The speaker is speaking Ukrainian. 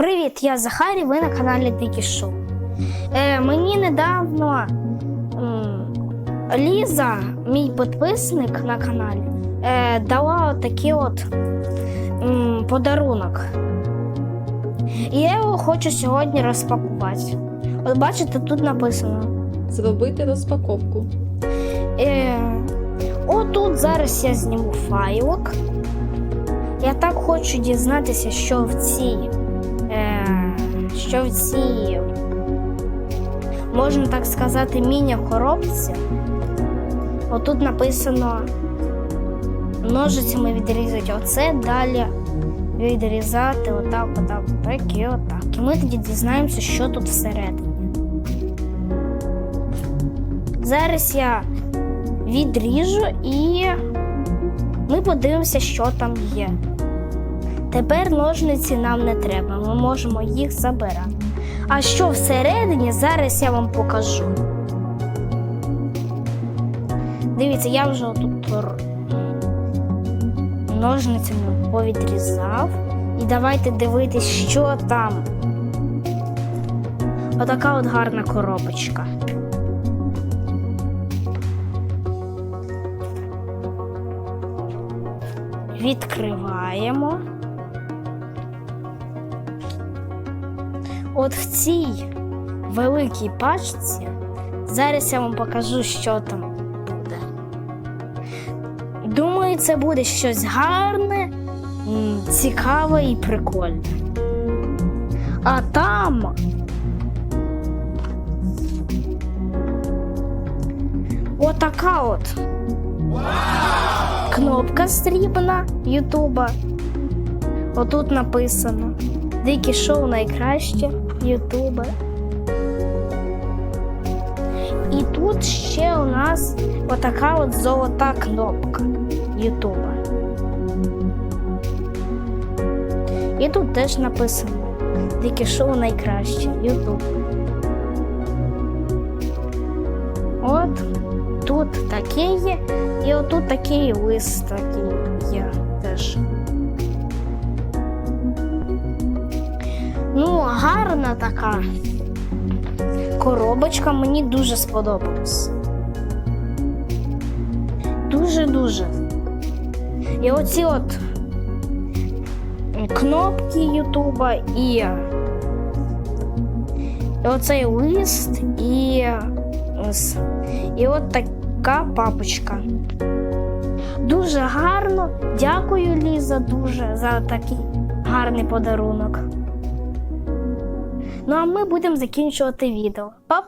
Привіт, я Захарій, ви на каналі Дикі Шоу. Е, мені недавно м, Ліза, мій підписник на каналі, е, дала такий от м, подарунок. І я його хочу сьогодні розпакувати. От бачите, тут написано. Зробити розпаковку. Е, отут зараз я зніму файлик. Я так хочу дізнатися, що в цій. Е, що в цій, можна так сказати, міні-коробці. Отут написано ножицями відрізати оце, далі відрізати отак, отак, отак і отак. І ми тоді дізнаємося, що тут всередині. Зараз я відріжу і ми подивимося, що там є. Тепер ножниці нам не треба, ми можемо їх забирати. А що всередині, зараз я вам покажу. Дивіться, я вже тут ножницями повідрізав. І давайте дивитись, що там. Отака от гарна коробочка. Відкриваємо. От в цій великій пачці зараз я вам покажу, що там буде. Думаю, це буде щось гарне, цікаве і прикольне. А там. Отака от кнопка срібна Ютуба. Отут написано Дикі шоу найкраще Ютуба. І тут ще у нас отака от золота кнопка Ютуба. І тут теж написано Дикі шоу найкраще Ютуб. От тут таке є, і отут такий лист такий є теж. Ну, гарна така коробочка мені дуже сподобалась. Дуже-дуже. І оці от кнопки Ютуба і, оцей лист і, і от така папочка. Дуже гарно. Дякую, Ліза, дуже за такий гарний подарунок. Ну а ми будемо закінчувати відео. Па!